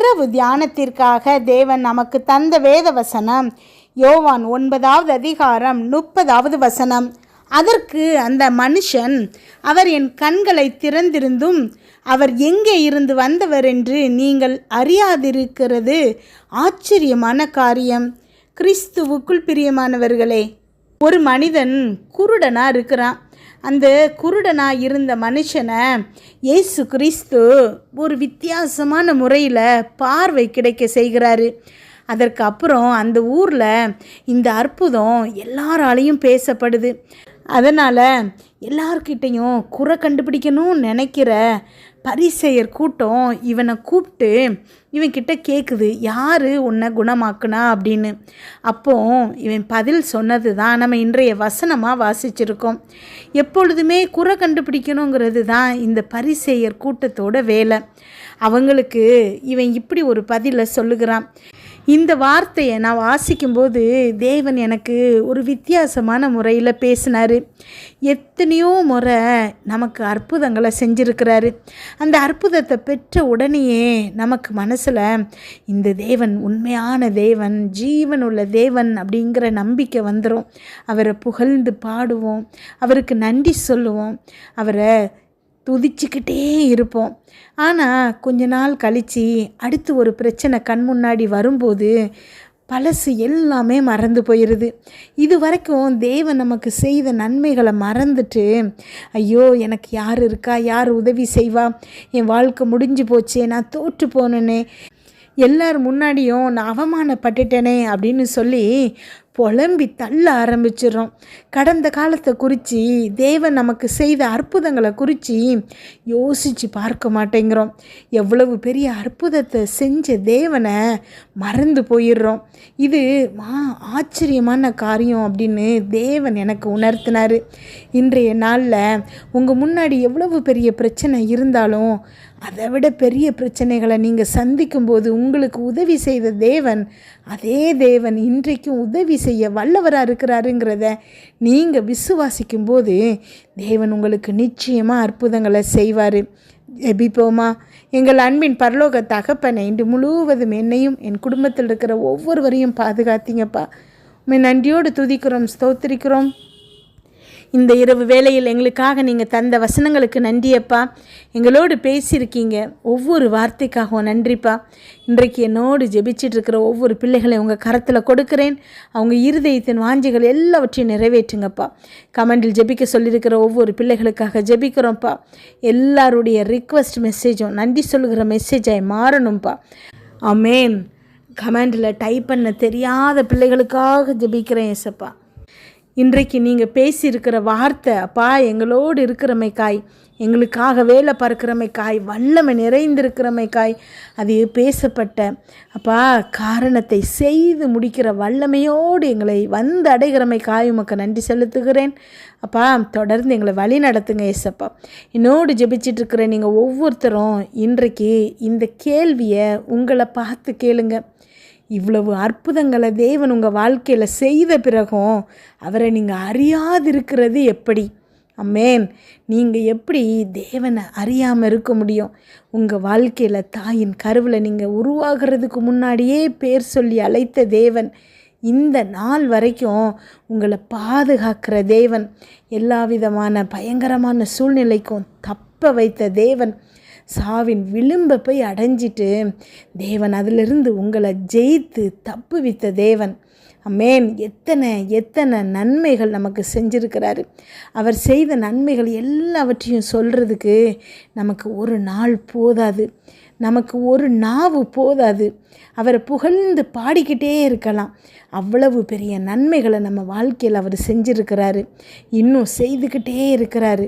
இரவு தியானத்திற்காக தேவன் நமக்கு தந்த வேத வசனம். யோவான் ஒன்பதாவது அதிகாரம் முப்பதாவது வசனம். அதற்கு அந்த மனுஷன் அவர் என் கண்களை திறந்திருந்தும் அவர் எங்கே இருந்து வந்தவர் என்று நீங்கள் அறியாதிருக்கிறது. ஆச்சரியமான காரியம். கிறிஸ்துவுக்குள் பிரியமானவர்களே ஒரு மனிதன் குருடனாக இருக்கிறான். அந்த குருடனாக இருந்த மனுஷனை இயேசு கிறிஸ்து ஒரு வித்தியாசமான முறையில் பார்வை கிடைக்க செய்கிறாரு. அதற்கு அப்புறம் அந்த ஊரில் இந்த அற்புதம் எல்லாராலையும் பேசப்படுது. அதனால் எல்லார்கிட்டையும் குறை கண்டுபிடிக்கணும்னு நினைக்கிற பரிசெயர் கூட்டம் இவனை கூப்பிட்டு இவன்கிட்ட கேட்குது யார் உன்னை குணமாக்குனா? அப்படின்னு. அப்போ இவன் பதில் சொன்னது தான் நம்ம இன்றைய வசனமாக வாசிச்சிருக்கோம். எப்பொழுதுமே குறை கண்டுபிடிக்கணுங்கிறது தான் இந்த பரிசெயர் கூட்டத்தோட வேலை. அவங்களுக்கு இவன் இப்படி ஒரு பதிலை சொல்லுகிறான். இந்த வார்த்தையை நான் வாசிக்கும்போது தேவன் எனக்கு ஒரு வித்தியாசமான முறையில் பேசினார். எத்தனையோ முறை நமக்கு அற்புதங்களை செஞ்சுருக்கிறாரு. அந்த அற்புதத்தை பெற்ற உடனேயே நமக்கு மனசில் இந்த தேவன் உண்மையான தேவன் ஜீவன் உள்ள தேவன் அப்படிங்கிற நம்பிக்கை வந்துடும் அவரை புகழ்ந்து பாடுவோம். அவருக்கு நன்றி சொல்லுவோம். அவரை துதிச்சுக்கிட்டே இருப்போம். ஆனால் கொஞ்ச நாள் கழித்து அடுத்து ஒரு பிரச்சனை கண் முன்னாடி வரும்போது பழசு எல்லாமே மறந்து போயிடுது இது வரைக்கும் தேவன் நமக்கு செய்த நன்மைகளை மறந்துட்டு ஐயோ எனக்கு யார் இருக்கா? யார் உதவி செய்வா? என் வாழ்க்கை முடிஞ்சு போச்சே நான் தோற்று போனேனே. எல்லார் முன்னாடியும் நான் அவமானப்பட்டுட்டேனே அப்படின்னு சொல்லி புலம்பி தள்ள ஆரம்பிச்சிடுறோம். கடந்த காலத்தை குறித்து தேவன் நமக்கு செய்த அற்புதங்களை குறித்து யோசித்து பார்க்க மாட்டேங்கிறோம். எவ்வளவு பெரிய அற்புதத்தை செஞ்ச தேவனை மறந்து போயிடுறோம். இது மா ஆச்சரியமான காரியம் அப்படின்னு தேவன் எனக்கு உணர்த்தினார். இன்றைய நாளில் உங்கள் முன்னாடி எவ்வளவு பெரிய பிரச்சனை இருந்தாலும் அதை விட பெரிய பிரச்சனைகளை நீங்கள் சந்திக்கும்போது உங்களுக்கு உதவி செய்த தேவன் அதே தேவன் இன்றைக்கும் உதவி செய்ய வல்லவராக இருக்கிறாருங்கிறத நீங்கள் விசுவாசிக்கும்போது தேவன் உங்களுக்கு நிச்சயமாக அற்புதங்களை செய்வார். எபிப்போமா எங்கள் அன்பின் பரலோக தகப்பனை இன்று முழுவதும் என்னையும் என் குடும்பத்தில் இருக்கிற ஒவ்வொருவரையும் பாதுகாத்தீங்கப்பா. உண்மை நன்றியோடு துதிக்கிறோம் ஸ்தோத்திரிக்கிறோம். இந்த இரவு வேளையில் எங்களுக்காக நீங்கள் தந்த வசனங்களுக்கு நன்றியப்பா. எங்களோடு பேசியிருக்கீங்க. ஒவ்வொரு வார்த்தைக்காகவும் நன்றிப்பா. இன்றைக்கு என்னோடு ஜெபிச்சிட்டு இருக்கிற ஒவ்வொரு பிள்ளைகளையும் உங்கள் கரத்தில் கொடுக்குறேன். அவங்க இருதயத்தின் வாஞ்சிகள் எல்லாவற்றையும் நிறைவேற்றுங்கப்பா. கமெண்டில் ஜெபிக்க சொல்லியிருக்கிற ஒவ்வொரு பிள்ளைகளுக்காக ஜெபிக்கிறோம்ப்பா. எல்லாருடைய ரிக்வஸ்ட் மெசேஜும் நன்றி சொல்லுகிற மெசேஜாய் மாறணும்ப்பா அமேன் கமெண்டில் டைப் பண்ண தெரியாத பிள்ளைகளுக்காக ஜெபிக்கிறேன் ஏசப்பா. இன்றைக்கு நீங்கள் பேசியிருக்கிற வார்த்தை அப்பா எங்களோடு இருக்கிறமைக்காய் எங்களுக்காக வேலை பார்க்கிறமைக்காய் வல்லமை நிறைந்திருக்கிறமைக்காய் அது பேசப்பட்ட அப்பா காரணத்தை செய்து முடிக்கிற வல்லமையோடு எங்களை வந்து அடைகிறமைக்காய் உமக்கு நன்றி செலுத்துகிறேன். அப்பா தொடர்ந்து எங்களை வழி நடத்துங்க ஏசப்பா. என்னோடு ஜெபிச்சிட்டு இருக்கிற நீங்கள் ஒவ்வொருத்தரும் இன்றைக்கு இந்த கேள்வியை உங்களை பார்த்து கேளுங்கள் இவ்வளவு அற்புதங்களை தேவன் உங்கள் வாழ்க்கையில் செய்த பிறகும் அவரை நீங்கள் அறியாதிருக்கிறது எப்படி? அம்மேன் நீங்கள் எப்படி தேவனை அறியாமல் இருக்க முடியும்? உங்கள் வாழ்க்கையில் தாயின் கருவில் நீங்கள் உருவாகிறதுக்கு முன்னாடியே பேர் சொல்லி அழைத்த தேவன் இந்த நாள் வரைக்கும் உங்களை பாதுகாக்கிற தேவன். எல்லா விதமான பயங்கரமான சூழ்நிலைக்கும் தப்ப வைத்த தேவன். சாவின் விளிம்பை போய் அடைஞ்சிட்டு தேவன் அதிலிருந்து உங்களை ஜெயித்து தப்பு வித்த தேவன். அம்மேன். எத்தனை எத்தனை நன்மைகள் நமக்கு செஞ்சுருக்கிறாரு. அவர் செய்த நன்மைகள் எல்லாவற்றையும் சொல்கிறதுக்கு நமக்கு ஒரு நாள் போதாது. நமக்கு ஒரு நாவு போதாது. அவரை புகழ்ந்து பாடிக்கிட்டே இருக்கலாம். அவ்வளவு பெரிய நன்மைகளை நம்ம வாழ்க்கையில் அவர் செஞ்சுருக்கிறாரு. இன்னும் செய்துக்கிட்டே இருக்கிறாரு.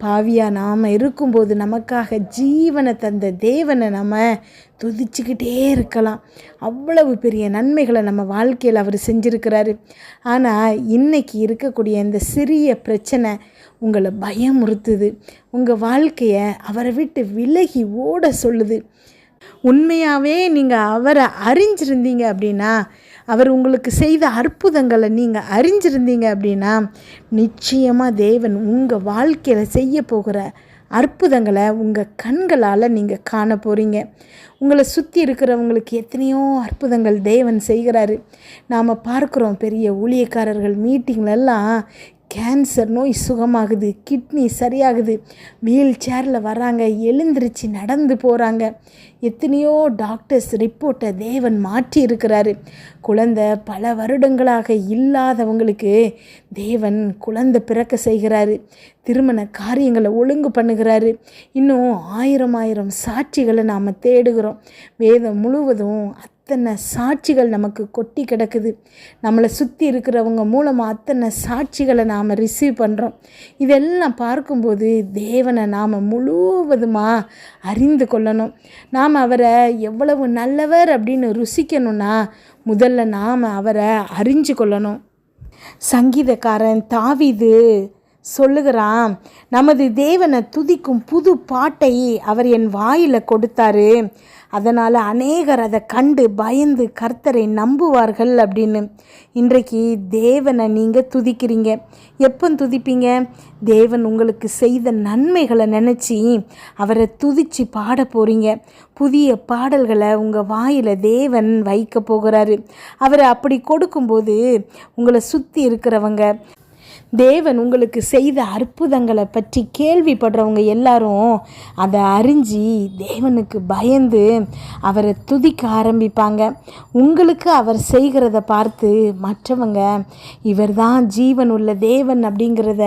பாவியா நாம் இருக்கும்போது நமக்காக ஜீவனை தந்த தேவனை நம்ம துதிச்சுக்கிட்டே இருக்கலாம். அவ்வளவு பெரிய நன்மைகளை நம்ம வாழ்க்கையில் அவர் செஞ்சுருக்கிறாரு. ஆனால் இன்னைக்கு இருக்கக்கூடிய இந்த சிறிய பிரச்சனை உங்களை பயமுறுத்துது. உங்கள் வாழ்க்கையை அவரை விட்டு விலகி ஓட சொல்லுது. உண்மையாகவே நீங்கள் அவரை அறிஞ்சிருந்தீங்க அப்படின்னா அவர் உங்களுக்கு செய்த அற்புதங்களை நீங்கள் அறிஞ்சிருந்தீங்க அப்படின்னா நிச்சயமாக தேவன் உங்கள் வாழ்க்கையில் செய்ய போகிற அற்புதங்களை உங்கள் கண்களால் நீங்கள் காண போகிறீங்க உங்களை சுற்றி இருக்கிறவங்களுக்கு எத்தனையோ அற்புதங்கள் தேவன் செய்கிறாரு. நாம் பார்க்குறோம் பெரிய ஊழியக்காரர்கள் மீட்டிங்லெல்லாம் கேன்சர் நோய் சுகமாகுது கிட்னி சரியாகுது. வீல் சேரில் வராங்க எழுந்திருச்சு நடந்து போகிறாங்க எத்தனையோ டாக்டர்ஸ் ரிப்போர்ட்டை தேவன் மாற்றி இருக்கிறாரு. குழந்தை பல வருடங்களாக இல்லாதவங்களுக்கு தேவன் குழந்தை பிறக்க செய்கிறாரு. திருமண காரியங்களை ஒழுங்கு பண்ணுகிறாரு. இன்னும் ஆயிரம் ஆயிரம் சாட்சிகளை நாம் தேடுகிறோம். வேதம் முழுவதும் அத்தனை சாட்சிகள் நமக்கு கொட்டி கிடக்குது. நம்மளை சுற்றி இருக்கிறவங்க மூலமாக அத்தனை சாட்சிகளை நாம் ரிசீவ் பண்ணுறோம் இதெல்லாம் பார்க்கும்போது தேவனை நாம் முழுவதுமாக அறிந்து கொள்ளணும். நாம் அவரை எவ்வளவு நல்லவர் அப்படின்னு ருசிக்கணும்னா முதல்ல நாம் அவரை அறிஞ்சு கொள்ளணும். சங்கீதக்காரன் தாவிது சொல்லுகிறான் நமது தேவனை துதிக்கும் புது பாட்டை அவர் என் வாயில் கொடுத்தாரு. அதனால் அநேகர் அதை கண்டு பயந்து கர்த்தரை நம்புவார்கள் அப்படின்னு. இன்றைக்கு தேவனை நீங்கள் துதிக்கிறீங்க. எப்போ துதிப்பீங்க? தேவன் உங்களுக்கு செய்த நன்மைகளை நினச்சி அவரை துதித்து பாட போகிறீங்க புதிய பாடல்களை உங்கள் வாயில் தேவன் வைக்க போகிறாரு. அவரை அப்படி கொடுக்கும்போது உங்களை சுற்றி இருக்கிறவங்க தேவன் உங்களுக்கு செய்த அற்புதங்களை பற்றி கேள்விப்படுறவங்க எல்லாரும் அதை அறிஞ்சு தேவனுக்கு பயந்து அவரை துதிக்க ஆரம்பிப்பாங்க. உங்களுக்கு அவர் செய்கிறத பார்த்து மற்றவங்க இவர் தான் ஜீவன் உள்ள தேவன் அப்படிங்கிறத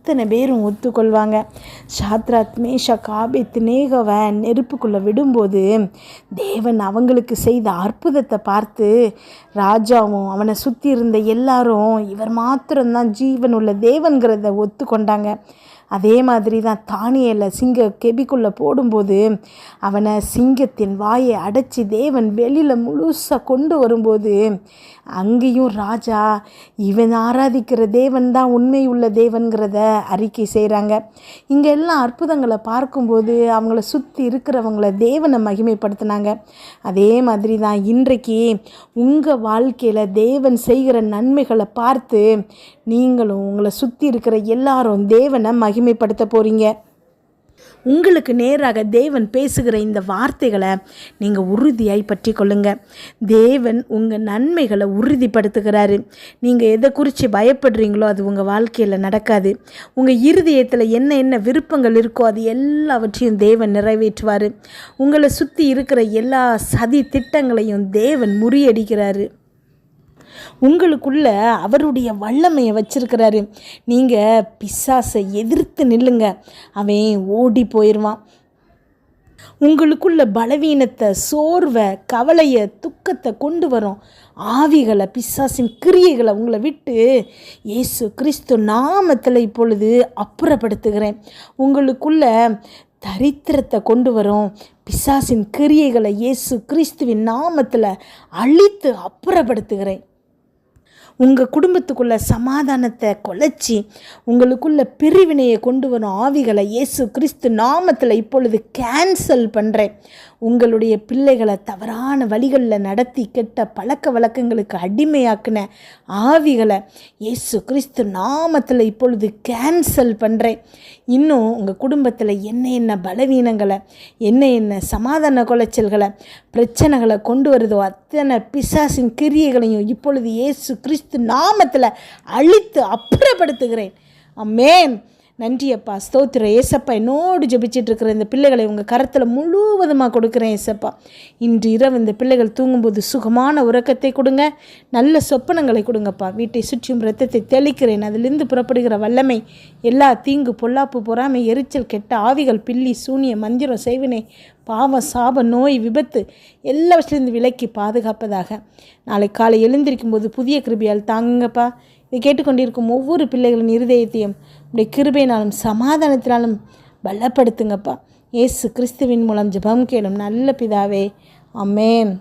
அத்தனை பேரும் ஒத்துக்கொள்வாங்க. சாத்ராத் மேஷா காபித் நேகவை நெருப்புக்குள்ளே விடும்போது தேவன் அவங்களுக்கு செய்த அற்புதத்தை பார்த்து ராஜாவும் அவனை சுற்றி இருந்த எல்லாரும் இவர் மாத்திரம்தான் ஜீவன் உள்ள தேவன்கிறத ஒத்துக்கொண்டாங்க. அதே மாதிரி தான் தானியலை சிங்க கெபிக்குள்ளே போடும்போது அவனை சிங்கத்தின் வாயை அடைச்சி தேவன் வெளியில் முழுசாக கொண்டு வரும்போது அங்கேயும் ராஜா இவன் ஆராதிக்கிற தேவன் தான் உண்மை உள்ள தேவன்கிறத அறிக்கை செய்கிறாங்க இங்கே எல்லாம் அற்புதங்களை பார்க்கும்போது அவங்கள சுற்றி இருக்கிறவங்கள தேவனை மகிமைப்படுத்தினாங்க. அதே மாதிரி தான் இன்றைக்கு உங்கள் வாழ்க்கையில் தேவன் செய்கிற நன்மைகளை பார்த்து நீங்களும் உங்களை சுற்றி இருக்கிற எல்லாரும் தேவனை மகிமைப்படுத்த போகிறீங்க உங்களுக்கு நேராக தேவன் பேசுகிற இந்த வார்த்தைகளை நீங்கள் உறுதியாய் பற்றி கொள்ளுங்க. தேவன் உங்கள் நன்மைகளை உறுதிப்படுத்துகிறாரு. நீங்கள் எதை குறித்து பயப்படுறீங்களோ அது உங்கள் வாழ்க்கையில் நடக்காது. உங்கள் இருதயத்தில் என்ன என்ன விருப்பங்கள் இருக்கோ அது எல்லாவற்றையும் தேவன் நிறைவேற்றுவார். உங்களை சுற்றி இருக்கிற எல்லா சதி திட்டங்களையும் தேவன் முறியடிக்கிறாரு. உங்களுக்குள்ள அவருடைய வல்லமையை வச்சிருக்கிறாரு. நீங்கள் பிசாசை எதிர்த்து நில்லுங்க. அவன் ஓடி போயிடுவான் உங்களுக்குள்ள பலவீனத்தை சோர்வை கவலையை துக்கத்தை கொண்டு வரும். ஆவிகளை பிசாசின் கிரியைகளை உங்களை விட்டு இயேசு கிறிஸ்து நாமத்தில் இப்பொழுது அப்புறப்படுத்துகிறேன். உங்களுக்குள்ள தரித்திரத்தை கொண்டு வரும். பிசாசின் கிரியைகளை இயேசு கிறிஸ்துவின் நாமத்தில் அழித்து அப்புறப்படுத்துகிறேன். உங்கள் குடும்பத்துக்குள்ளே சமாதானத்தை கொலைச்சி உங்களுக்குள்ள பிரிவினையை கொண்டு வரும் ஆவிகளை இயேசு கிறிஸ்து நாமத்தில் இப்பொழுது கேன்சல் பண்ணுறேன் உங்களுடைய பிள்ளைகளை தவறான வழிகளில் நடத்தி கெட்ட பழக்க வழக்கங்களுக்கு அடிமையாக்கின ஆவிகளை இயேசு கிறிஸ்து நாமத்தில் இப்பொழுது கேன்சல் பண்ணுறேன் இன்னும் உங்கள் குடும்பத்தில் என்ன என்ன பலவீனங்களை என்ன என்ன சமாதான குலைச்சல்களை பிரச்சனைகளை கொண்டு வருதோ அத்தனை பிசாசின் கிரியைகளையும் இப்பொழுது இயேசு கிறிஸ்து நாமத்தில் அழித்து அப்புறப்படுத்துகிறேன். அம்மேன் நன்றியப்பா. ஸ்தோத்திர ஏசப்பா என்னோடு ஜெபிச்சிட்டு இருக்கிற இந்த பிள்ளைகளை உங்கள் கரத்தில் முழுவதுமாக கொடுக்குறேன் ஏசப்பா. இன்று இரவு இந்த பிள்ளைகள் தூங்கும்போது சுகமான உறக்கத்தை கொடுங்க. நல்ல சொப்பனங்களை கொடுங்கப்பா. வீட்டை சுற்றியும் ரத்தத்தை தெளிக்கிறேன். அதிலிருந்து புறப்படுகிற வல்லமை எல்லா தீங்கு பொல்லாப்பு பொறாமை எரிச்சல் கெட்ட ஆவிகள் பில்லி சூனிய மந்திரம் செய்வினை பாவம் சாப நோய் விபத்து எல்லாவற்றிலிருந்து விலக்கி பாதுகாப்பதாக. நாளை காலை எழுந்திருக்கும் போது புதிய கிருபியால் தாங்குங்கப்பா இதை கேட்டுக்கொண்டிருக்கும் ஒவ்வொரு பிள்ளைகளின் இருதயத்தையும் உடைய கிருபையினாலும் சமாதானத்தினாலும் பலப்படுத்துங்கப்பா. இயேசு கிறிஸ்துவின் மூலம் ஜெபம் கேளும் நல்ல பிதாவே. அமேன்